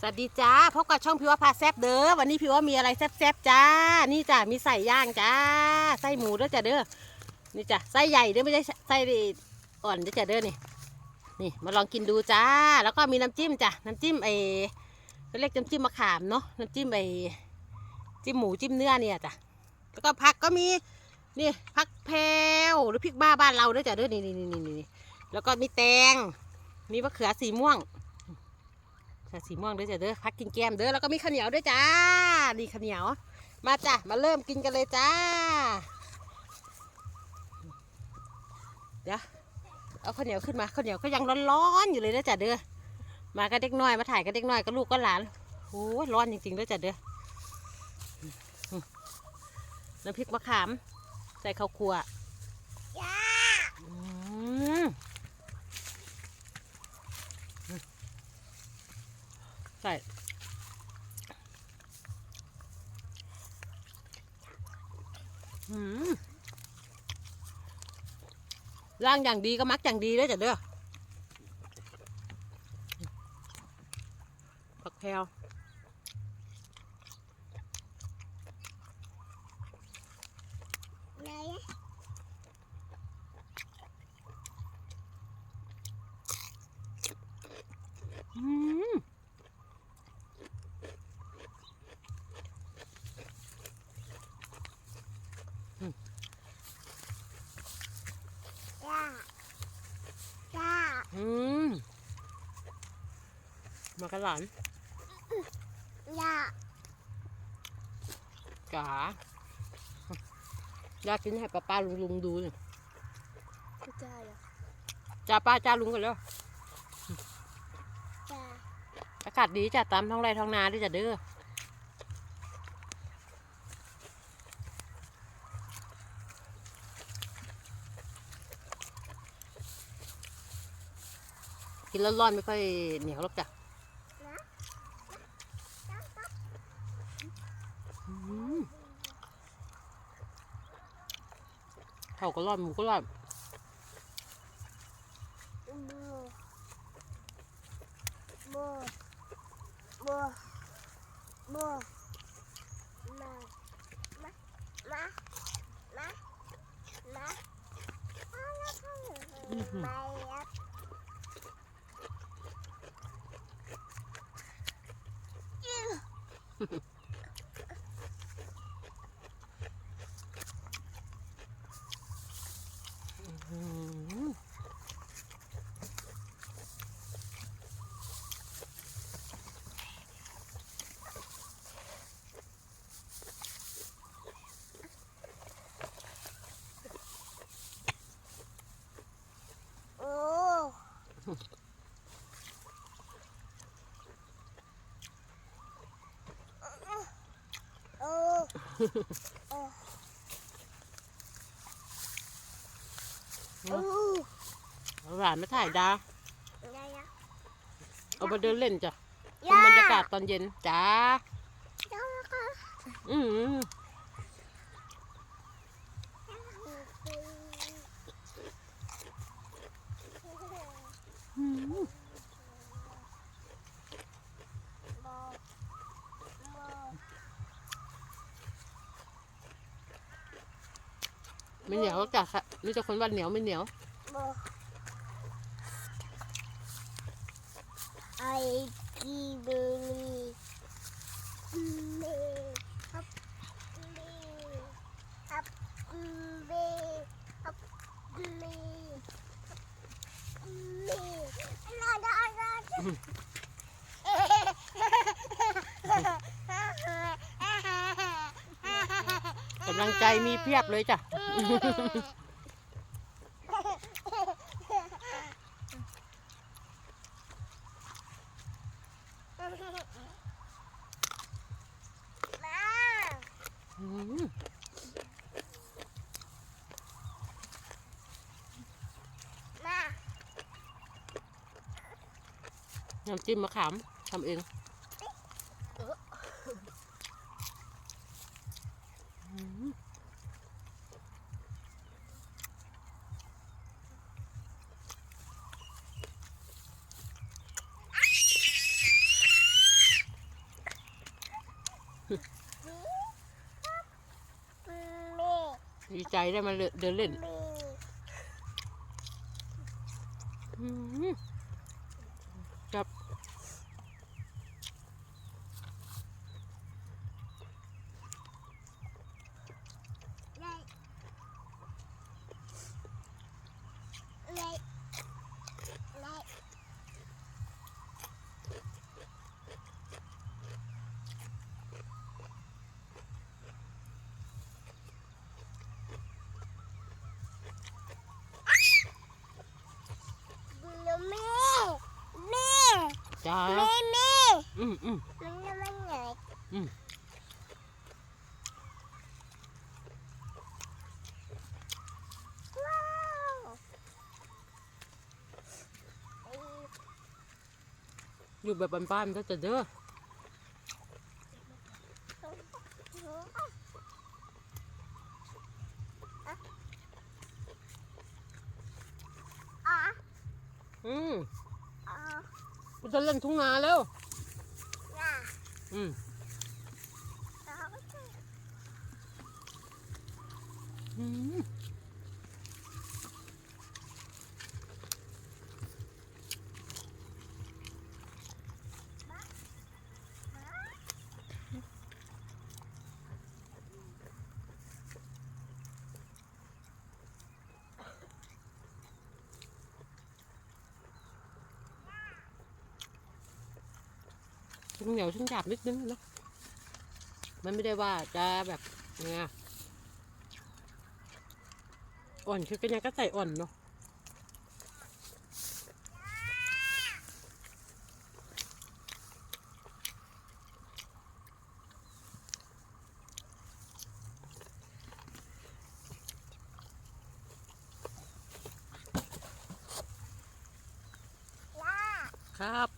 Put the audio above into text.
สวัสดีจ้าพบกับช่องพิวว่าพาแซบเด้อวันนี้พิวว่ามีอะไรแซบๆจ้า นี่จ้ะมีไส้ย่างจ้าไส้หมูด้วยจ้ะเด้อนี่จ้ะไส้ใหญ่เด้อไม่ใช่ไส้อ่อนด้อจ้ะเด้อนี่นี่มาลองกินดูจ้า แล้วก็มีน้ำจิ้มจ้ะน้ำจิ้มไอ้เขาเรียกน้ำจิ้มมะขามเนาะน้ำจิ้มไอ้จิ้มหมูจิ้มเนื้อเนี่ยจ้ะแล้วก็ผักก็มีนี่ผักแพวหรือพริกบ้าบ้านเราด้วยจ้ะเด้อนี่นี่นี่นี่แล้วก็มีแตงมีมะเขือสีม่วง ใส่สีม่วงด้วยจ้ะเด้อพักกินแก้มเด้อแล้วก็มีข้าวเหนียวด้วยจ้านี่ข้าวเหนียว มาจ้ะมาเริ่มกินกันเลยจ้า เดี๋ยวเอาข้าวเหนียวขึ้นมาข้าวเหนียวก็ยังร้อนๆอยู่เลยนะจ้ะเด้อมาก็เด็กน้อยมาถ่ายก็เด็กน้อยก็ลูกก็หลานโอ้ยร้อนจริงๆด้วยจ้ะเด้อน้ำพริกมะขาม ใส่ข้าวคั่วอืม ใส่อืม ร่างอย่างดีก็มักอย่างดีด้วยจ้ะเด้อผักแพรวอืม จ้าจ้า อืม มากระหลานจ้าจ๋าอยากกินให้ป้าป้าลุงลุงดูนี่จ้าเหรอจ้าป้าจ้าลุงกันแล้วจ้าอากาศดีจ้ะตามท้องไร่ท้องนาด้วยจ้ะเด้อกินร้อนๆไม่ค่อยเหนียวหรอกจ้ะนะ อืม เขาก็ร้อนหมูก็ร้อนบัวบัวบัวมามามามามาไปอะอืม โอ้โอ้โอ้ เอา หลานมาถ่ายดาได้นะเอามาเดินเล่นจ้ะชมบรรยากาศตอนเย็นจ้าจ้าค่ะอืมอืม ไม่เหนียวหรอกจ้ะค่ะนี่จะคนว่าเหนียวไม่เหนียวไอกีเบลีเมฮับเมฮับเมฮับเมเมลาดาดากำลัง ใจมีเพียบเลยจ้ะมาอืมมาน้ำจิ้มมะขามทำเอง ดีใจได้มาเดินเล่น จ้าแม่แม่อืมอืมมันจะมันไหนอืมว้าวอยู่แบบบ้านๆก็จะเด้ออะอืม อะกูจะเล่นทุ่งนาแล้วน่ะอืมอะอืมชิ้น เหนียวชิ้นหยาบนิดนึงนะมันไม่ได้ว่าจะแบบเนี่ยอ่อนคือกันยังก็ใส่อ่อนเนาะลาครับ